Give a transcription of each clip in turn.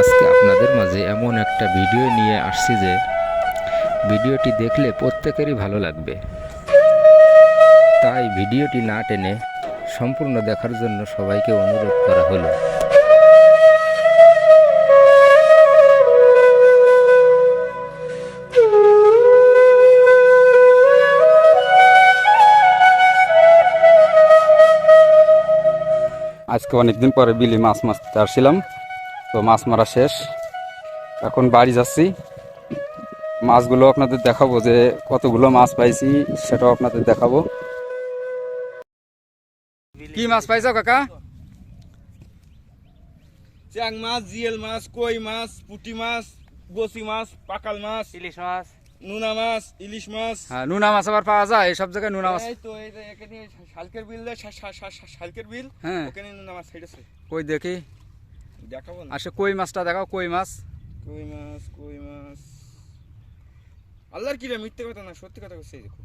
আজকে আপনাদের মাঝে এমন একটা ভিডিও নিয়ে আসছি যে ভিডিওটি দেখলে প্রত্যেকেরই ভালো লাগবে। তাই ভিডিওটি না টেনে সম্পূর্ণ দেখার জন্য সবাইকে অনুরোধ করা হলো। আজকে অনেকদিন পরে বিলি মাছ মারতে আসছিলাম। তো মাছ মারা শেষ। এখন বাড়ি যাচ্ছি। মাছগুলো আপনাদের দেখাবো যে কতগুলো মাছ পাইছি সেটাও আপনাদের দেখাবো। কি মাছ পাইছো কাকা? চ্যাং মাছ জিয়েল মাছ কই মাছ পুঁটি মাছ বসি মাছ পাকাল মাছ ইলিশ মাছ। নুনা মাছ ইলিশ মাছ। হ্যাঁ নুনা মাছ আবার পাওয়া যায় এই সব জায়গায় নুনা মাছ। তো এই যে এখানে শালকের বিল শালকের বিল হ্যাঁ। ওখানে নুনা মাছ ছেড়েছে কই দেখি। দেখাবো না। আসে কই মাছটা দেখাও কই মাছ? কই মাছ কই মাছ? আল্লাহর কি রে মিথ্যে কথা না সত্যি কথা বলছে দেখো।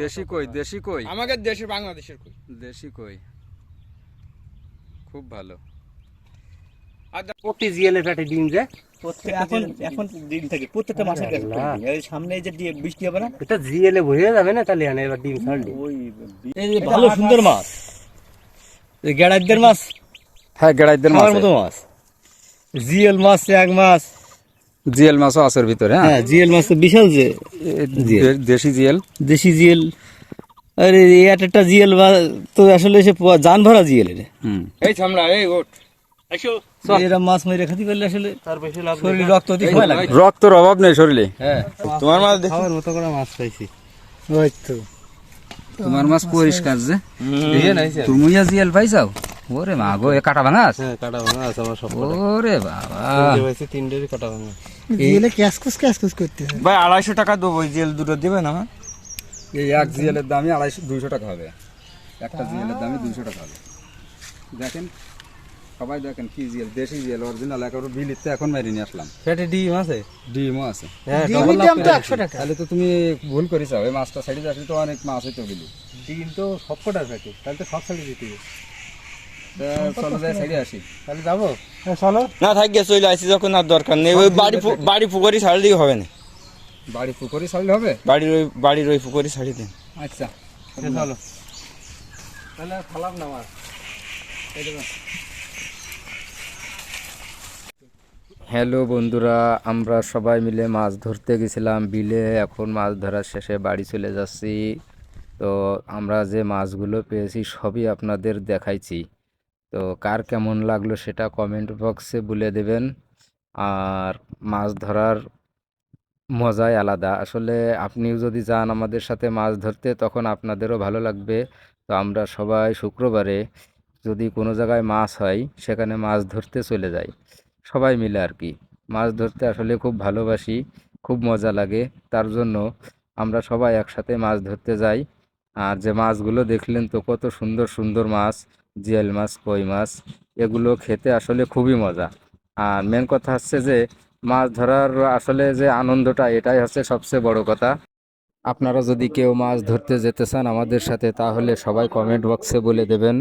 দেশি কই দেশি কই? আমাদের দেশের বাংলাদেশের কই। দেশি কই। খুব ভালো। আর প্রতি ডিম যে? এখন এখন দিন থাকে প্রত্যেকটা মাসের কাছে এই সামনে যে বৃষ্টি হবে না? এটা ভরে যাবে না তাহলে এবার ডিম ছাড়লি। ওই ভালো সুন্দর মাছ। গেড়াইদের মাছ। হ্যাঁ গেড়াইদের মাছ। মতো মাছ। জিএল মাছ এক মাছ। জিএল মাছও আছে ভিতরে হ্যাঁ? হ্যাঁ জিএল মাছ তো বিশাল যে দেশি জিএল? দেশি জিএল। আরে এক একটা জিএল তো আসলে সে জান ভরা জিএল এই থামড়া এই মাছ মেরে খাতি করলে আসলে তার বেশি লাভ শরীরে রক্ত রক্তর অভাব নেই শরীরে। হ্যাঁ। তোমার মাছ দেখি। খাওয়ার মতো করে মাছ পাইছি ওই তো। তোমার মাছ পরিষ্কার যে। তুমি জিএল পাইছাও? ওরে মা গো এ কাটা ভাঙাস? হ্যাঁ কাটা ভাঙা আছে আমার সব ওরে বাবা। তিনটে পাইছি তিনটেরই কাটা ভাঙা। ভাই আড়াইশো টাকা দেবো ওই জেল দুটো দেবে না আমার এই এক জিএলের দামই আড়াইশো দুইশো টাকা হবে। একটা জিএলের দামই দুইশো টাকা হবে। দেখেন সবাই দেখেন কি জিএল দেশি জিএল অরিজিনাল একেবারে বিলিতে এখন মেরে নিয়ে আসলাম। পেটে ডিম আছে? ডিমও আছে। হ্যাঁ ডবল লাভ করে তাহলে তো তুমি ভুল করেছ এই মাছটা সাইডে আসলে তো অনেক মাছ হইতো বিলি। ডিম তো সব কটার পেটে তাহলে তো সব ছাড়ি দিতে। তা চলো যাই সাইডে আসি। তাহলে যাব? হ্যাঁ চলো। না থাকি চলে আসি যখন আর দরকার নেই। ওই বাড়ি বাড়ি পুকুরি হবে না। বাড়ি পুকুরি ছাড়লে হবে? বাড়ির ওই বাড়ির ওই পুকুরি ছাড়ি দেন। আচ্ছা। চলো। তাহলে আর না মাছ হ্যালো বন্ধুরা আমরা সবাই মিলে মাছ ধরতে গেছিলাম বিলে। এখন মাছ ধরার শেষে বাড়ি চলে যাচ্ছি। তো আমরা যে মাছগুলো পেয়েছি সবই আপনাদের দেখাইছি। তো কার কেমন লাগল সেটা কমেন্ট বক্সে বলে দেবেন। আর মাছ ধরার মজাই আলাদা। আসলে আপনিও যদি যান আমাদের সাথে মাছ ধরতে, তখন আপনাদেরও ভালো লাগবে। তো আমরা সবাই শুক্রবারে যদি কোনো জায়গায় মাছ হয়, সেখানে মাছ ধরতে চলে যাই। সবাই মিলে আর কি। মাছ ধরতে আসলে খুব ভালোবাসি, খুব মজা লাগে। তার জন্য আমরা সবাই একসাথে মাছ ধরতে যাই। আর যে মাছগুলো দেখলেন তো কত সুন্দর সুন্দর মাছ। জিয়াল মাছ, কই মাছ, এগুলো খেতে আসলে খুবই মজা। আর মেন কথা হচ্ছে যে, মাছ ধরার আসলে যে আনন্দটা, এটাই হচ্ছে সবচেয়ে বড় কথা। আপনারা যদি কেউ মাছ ধরতে যেতে চান আমাদের সাথে, তাহলে সবাই কমেন্ট বক্সে বলে দেবেন।